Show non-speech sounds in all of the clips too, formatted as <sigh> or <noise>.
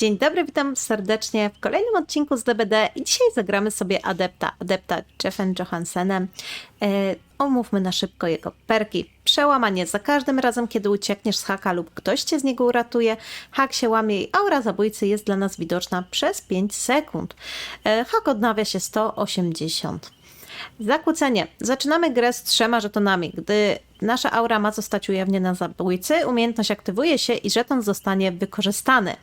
Dzień dobry, witam serdecznie w kolejnym odcinku z DBD i dzisiaj zagramy sobie Adepta, Adepta Jeffem Johansenem. E, omówmy na szybko jego perki. Przełamanie. Za każdym razem, kiedy uciekniesz z haka lub ktoś cię z niego uratuje, hak się łamie i aura zabójcy jest dla nas widoczna przez 5 sekund. E, hak odnawia się 180. Zakłócenie. Zaczynamy grę z trzema żetonami. Gdy nasza aura ma zostać ujawniona zabójcy, umiejętność aktywuje się i żeton zostanie wykorzystany.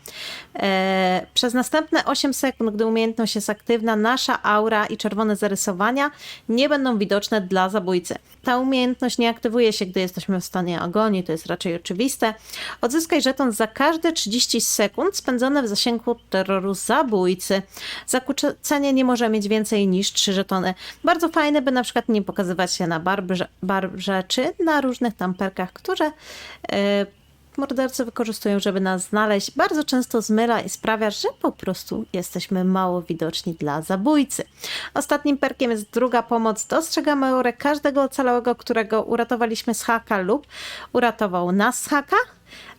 Eee, przez następne 8 sekund, gdy umiejętność jest aktywna, nasza aura i czerwone zarysowania nie będą widoczne dla zabójcy. Ta umiejętność nie aktywuje się, gdy jesteśmy w stanie agonii, to jest raczej oczywiste. Odzyskaj żeton za każde 30 sekund spędzone w zasięgu terroru zabójcy. Zakłócenie nie może mieć więcej niż 3 żetony. Bardzo fajne, by na przykład nie pokazywać się na barbrze, barbrze czy na różnych tam perkach, które yy, mordercy wykorzystują, żeby nas znaleźć. Bardzo często zmyla i sprawia, że po prostu jesteśmy mało widoczni dla zabójcy. Ostatnim perkiem jest druga pomoc. Dostrzegamy aurę każdego ocalałego, którego uratowaliśmy z haka lub uratował nas z haka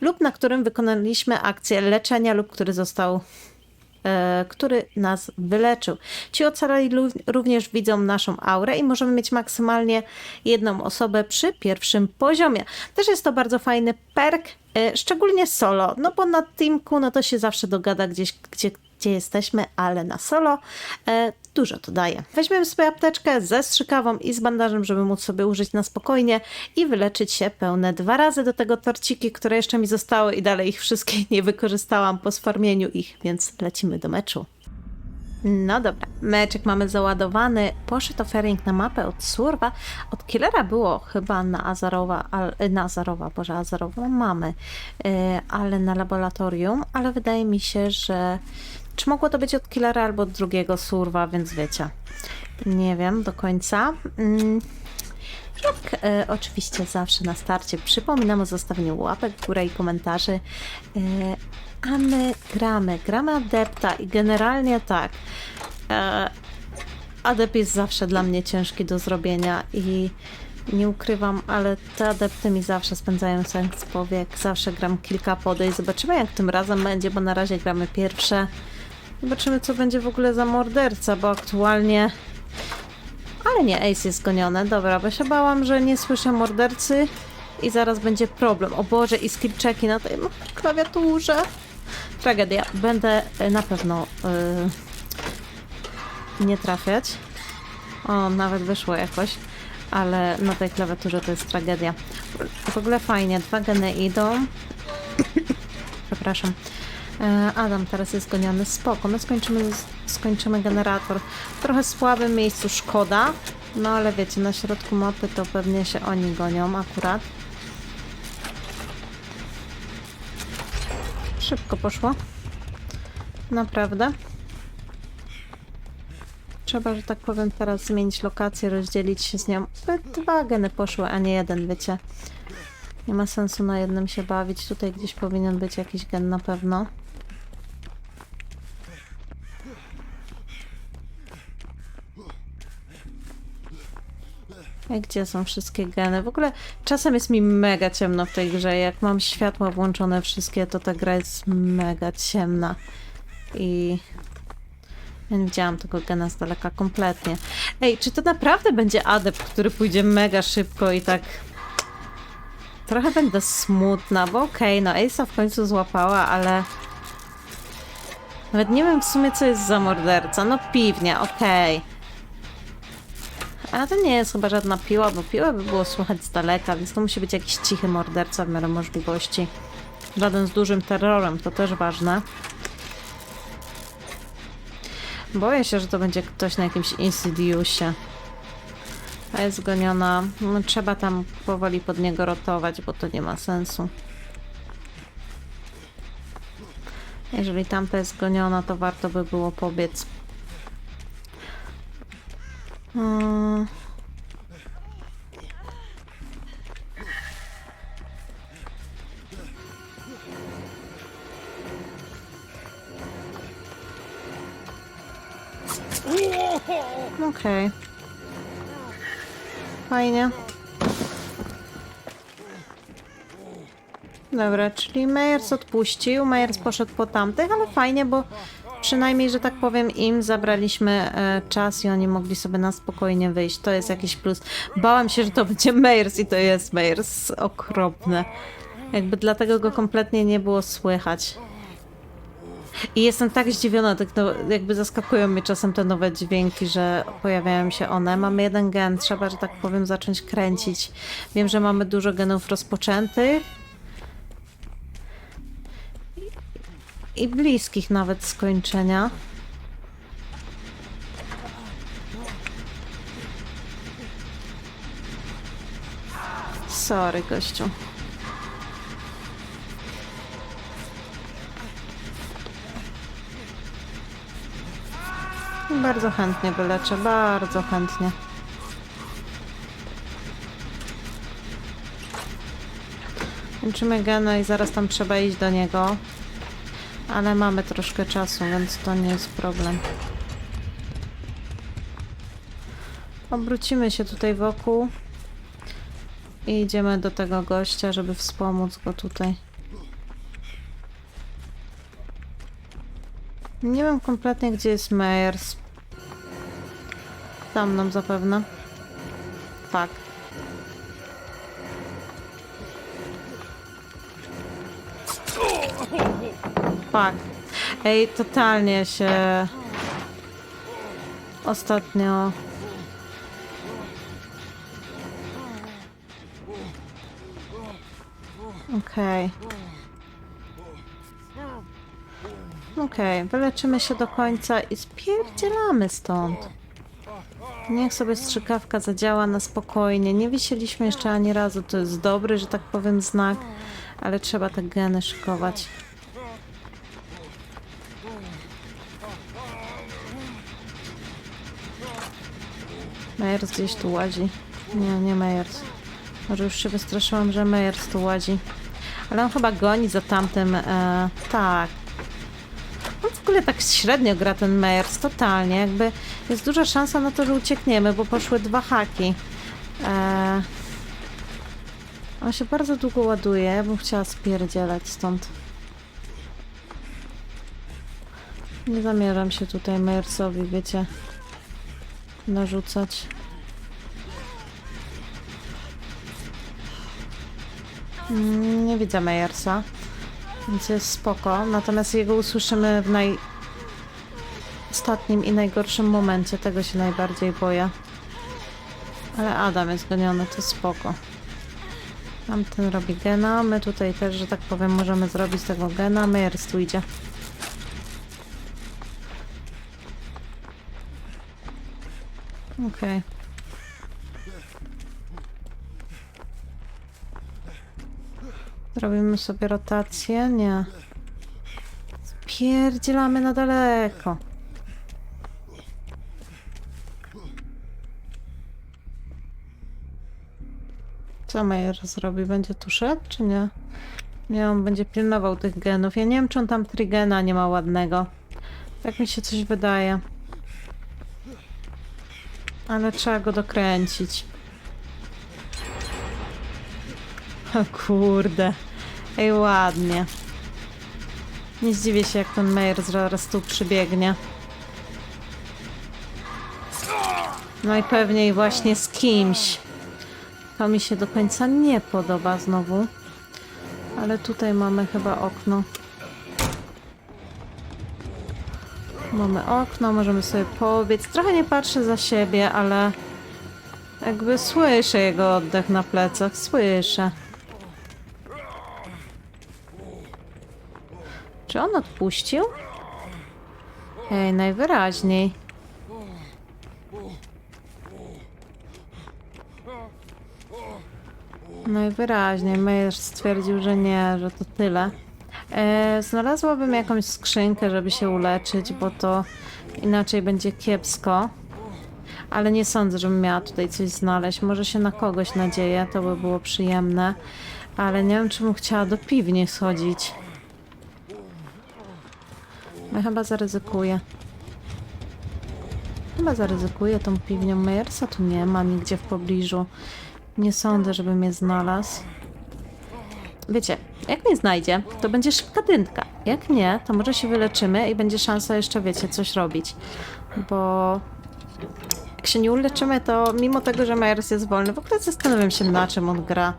lub na którym wykonaliśmy akcję leczenia lub który został e, który nas wyleczył. Ci ocalali również widzą naszą aurę i możemy mieć maksymalnie jedną osobę przy pierwszym poziomie. Też jest to bardzo fajny perk, e, szczególnie solo, no bo na teamku no to się zawsze dogada gdzieś, gdzie, gdzie jesteśmy, ale na solo e, dużo to daje. Weźmiemy sobie apteczkę ze strzykawą i z bandażem, żeby móc sobie użyć na spokojnie i wyleczyć się pełne dwa razy. Do tego torciki, które jeszcze mi zostały i dalej ich wszystkie <laughs> nie wykorzystałam po sfarmieniu ich, więc lecimy do meczu. No dobra, meczek mamy załadowany. Poszedł offering na mapę od Surwa. Od Killera było chyba na Azarowa, al, na Azarowa, Boże, Azarową mamy, e, ale na laboratorium, ale wydaje mi się, że czy mogło to być od Killera albo od drugiego Surwa, więc wiecie. Nie wiem do końca. Mm. Jak e, oczywiście zawsze na starcie przypominam o zostawieniu łapek w górę i komentarzy. E, a my gramy, gramy adepta i generalnie tak. E, adept jest zawsze dla mnie ciężki do zrobienia i nie ukrywam, ale te adepty mi zawsze spędzają sens powiek. Zawsze gram kilka podejść. Zobaczymy jak tym razem będzie, bo na razie gramy pierwsze. Zobaczymy co będzie w ogóle za morderca, bo aktualnie ale nie, Ace jest gonione. Dobra, bo się bałam, że nie słyszę mordercy i zaraz będzie problem. O Boże, i skill checki na tej klawiaturze. Tragedia. Będę y, na pewno y, nie trafiać. O, nawet wyszło jakoś. Ale na tej klawiaturze to jest tragedia. W ogóle fajnie. Dwa geny idą. <coughs> Przepraszam. E, Adam teraz jest goniony. Spoko, my skończymy, skończymy generator. W trochę słabym miejscu, szkoda. No ale wiecie, na środku mapy to pewnie się oni gonią akurat. Szybko poszło. Naprawdę. Trzeba, że tak powiem, teraz zmienić lokację, rozdzielić się z nią. Dwa geny poszły, a nie jeden, wiecie. Nie ma sensu na jednym się bawić. Tutaj gdzieś powinien być jakiś gen na pewno. Gdzie są wszystkie geny? W ogóle czasem jest mi mega ciemno w tej grze. Jak mam światła włączone wszystkie, to ta gra jest mega ciemna. I ja nie widziałam tego gena z daleka kompletnie. Ej, czy to naprawdę będzie adept, który pójdzie mega szybko i tak... Trochę będę smutna, bo okej, no Ace'a w końcu złapała, ale... Nawet nie wiem w sumie, co jest za morderca. No piwnia, okej. A to nie jest chyba żadna piła, bo piłę by było słychać z daleka, więc to musi być jakiś cichy morderca w miarę możliwości. Żaden z dużym terrorem, to też ważne. Boję się, że to będzie ktoś na jakimś Insidiousie. A jest zgoniona. No, trzeba tam powoli pod niego rotować, bo to nie ma sensu. Jeżeli tamta jest zgoniona, to warto by było pobiec. Hmm. Okej. Fajnie. Dobra, czyli Meyers odpuścił, Meyers poszedł po tamtych, ale fajnie, bo przynajmniej, że tak powiem, im zabraliśmy e, czas i oni mogli sobie na spokojnie wyjść. To jest jakiś plus. Bałam się, że to będzie Meyers i to jest Meyers. Okropne. Jakby dlatego go kompletnie nie było słychać. I jestem tak zdziwiona, tak no, jakby zaskakują mnie czasem te nowe dźwięki, że pojawiają się one. Mamy jeden gen, trzeba, że tak powiem, zacząć kręcić. Wiem, że mamy dużo genów rozpoczętych. I bliskich nawet skończenia. Sorry, gościu. Bardzo chętnie wyleczę, bardzo chętnie. Kończymy gena i zaraz tam trzeba iść do niego. Ale mamy troszkę czasu, więc to nie jest problem. Obrócimy się tutaj wokół. I idziemy do tego gościa, żeby wspomóc go tutaj. Nie wiem kompletnie, gdzie jest Meyers. Tam nam zapewne. Tak. Tak. Ej, totalnie się ostatnio Okej. Okej, wyleczymy się do końca i spierdzielamy stąd. Niech sobie strzykawka zadziała na spokojnie. Nie wisieliśmy jeszcze ani razu, to jest dobry, że tak powiem, znak, ale trzeba te geny szykować. Meyers gdzieś tu łazi. Nie, nie Meyers. Może już się wystraszyłam, że Meyers tu łazi. Ale on chyba goni za tamtym. E, tak. On w ogóle tak średnio gra ten Meyers, totalnie. Jakby jest duża szansa na to, że uciekniemy, bo poszły dwa haki. E, on się bardzo długo ładuje. Ja bym chciała spierdzielać stąd. Nie zamierzam się tutaj Meyersowi, wiecie, narzucać. Mm, Nie widzę Meyersa, więc jest spoko. Natomiast jego usłyszymy w naj... ostatnim i najgorszym momencie. Tego się najbardziej boję. Ale Adam jest goniony, to spoko. Tamten robi gena. My tutaj też, że tak powiem, możemy zrobić tego gena. Meyers tu idzie. Okej. Zrobimy sobie rotację? Nie. Pierdzielamy na daleko. Co Meyer zrobi? Będzie tu szedł, czy nie? Nie, on będzie pilnował tych genów. Ja nie wiem, czy on tam trigena nie ma ładnego. Tak mi się coś wydaje. Ale trzeba go dokręcić. O kurde. Ej, ładnie. Nie zdziwię się, jak ten Meyer zaraz tu przybiegnie. No i pewnie właśnie z kimś. To mi się do końca nie podoba znowu. Ale tutaj mamy chyba okno. Mamy okno, możemy sobie pobiec. Trochę nie patrzę za siebie, ale jakby słyszę jego oddech na plecach. Słyszę. Czy on odpuścił? Ej, najwyraźniej. Najwyraźniej. Meyer stwierdził, że nie, że to tyle. E, znalazłabym jakąś skrzynkę, żeby się uleczyć, bo to inaczej będzie kiepsko. Ale nie sądzę, żebym miała tutaj coś znaleźć. Może się na kogoś nadzieję, to by było przyjemne. Ale nie wiem, czy bym chciała do piwni schodzić. Ja chyba zaryzykuję. Chyba zaryzykuję tą piwnią. Meyersa tu nie ma nigdzie w pobliżu. Nie sądzę, żeby mnie znalazł. Wiecie, Jak mnie znajdzie, to będzie szybka dynka. Jak nie, to może się wyleczymy i będzie szansa jeszcze, wiecie, coś robić. Bo jak się nie uleczymy, to mimo tego, że Myers jest wolny, w ogóle zastanawiam się, na czym on gra.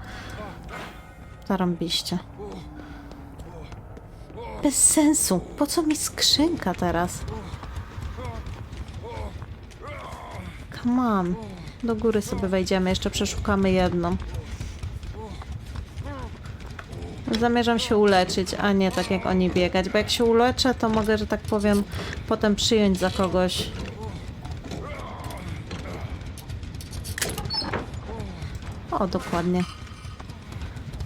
Zarąbiście. Bez sensu. Po co mi skrzynka teraz? Come on. Do góry sobie wejdziemy, jeszcze przeszukamy jedną. Zamierzam się uleczyć, a nie tak jak oni biegać, bo jak się uleczę, to mogę, że tak powiem, potem przyjąć za kogoś. O, dokładnie.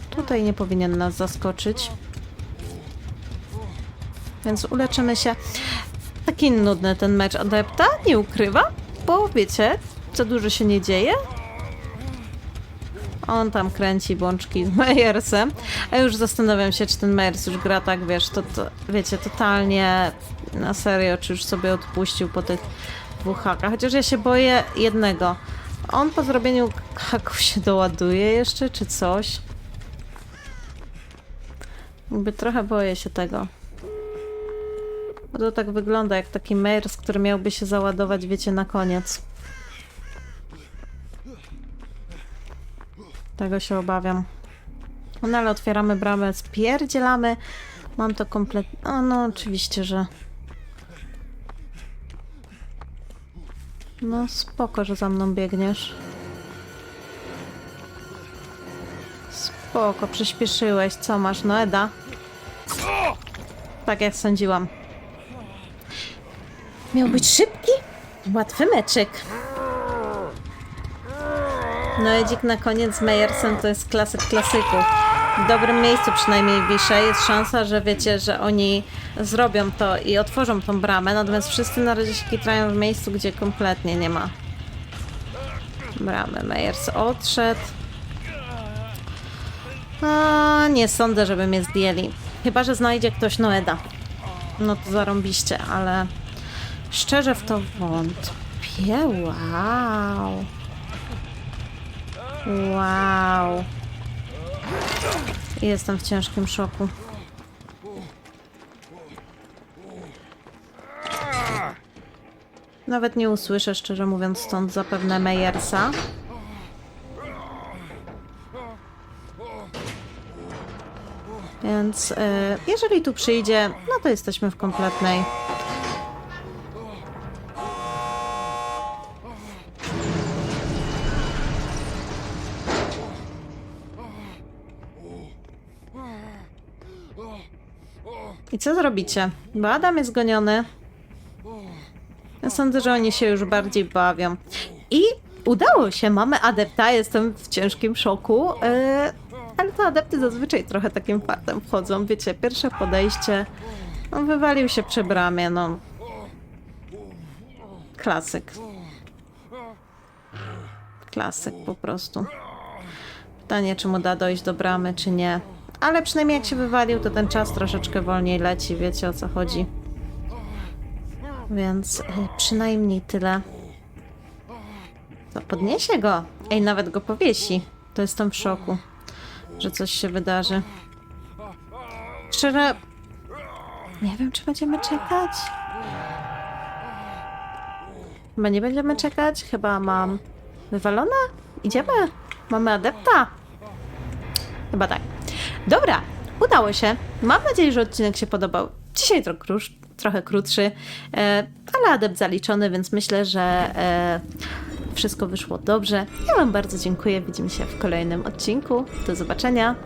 Tutaj nie powinien nas zaskoczyć. Więc uleczymy się. Taki nudny ten mecz adepta, nie ukrywa, bo wiecie, co dużo się nie dzieje. On tam kręci bączki z Meyersem. A już zastanawiam się, czy ten Meyers już gra tak, wiesz, to, to wiecie, totalnie na serio, czy już sobie odpuścił po tych dwóch hakach. Chociaż ja się boję jednego. On po zrobieniu haków się doładuje jeszcze, czy coś? Jakby trochę boję się tego. Bo to tak wygląda jak taki Meyers, który miałby się załadować, wiecie, na koniec. Tego się obawiam. No ale otwieramy bramę, spierdzielamy. Mam to kompletnie... O, no oczywiście, że... No spoko, że za mną biegniesz. Spoko, przyspieszyłeś. Co masz, no Eda? Tak jak sądziłam. Miał być szybki? Łatwy meczyk. No Edzik na koniec z Meyersem to jest klasyk klasyków. W dobrym miejscu przynajmniej wiszę. Jest szansa, że wiecie, że oni zrobią to i otworzą tą bramę, natomiast wszyscy na razie się kitrają w miejscu, gdzie kompletnie nie ma bramy. Meyers odszedł. A, nie sądzę, żeby mnie zdjęli. Chyba, że znajdzie ktoś Noeda. No to zarąbiście, ale szczerze w to wątpię. Wow. Wow. Jestem w ciężkim szoku. Nawet nie usłyszę, szczerze mówiąc, stąd zapewne Meyersa. Więc y, jeżeli tu przyjdzie, no to jesteśmy w kompletnej. I co zrobicie? Bo Adam jest goniony. Ja sądzę, że oni się już bardziej bawią. I udało się, mamy adepta, jestem w ciężkim szoku. Yy, ale to adepty zazwyczaj trochę takim fartem wchodzą. Wiecie, pierwsze podejście, no wywalił się przy bramie, no. Klasyk. Klasyk po prostu. Pytanie, czy mu da dojść do bramy, czy nie. Ale przynajmniej jak się wywalił, to ten czas troszeczkę wolniej leci, wiecie o co chodzi. Więc y, przynajmniej tyle. To podniesie go. Ej, nawet go powiesi. To jestem w szoku, że coś się wydarzy. Szczerze, nie wiem, czy będziemy czekać. Chyba nie będziemy czekać. Chyba mam wywalone. Idziemy. Mamy adepta. Chyba tak. Dobra, udało się. Mam nadzieję, że odcinek się podobał. Dzisiaj trochę, krótsz, trochę krótszy, e, ale adept zaliczony, więc myślę, że e, wszystko wyszło dobrze. Ja Wam bardzo dziękuję. Widzimy się w kolejnym odcinku. Do zobaczenia.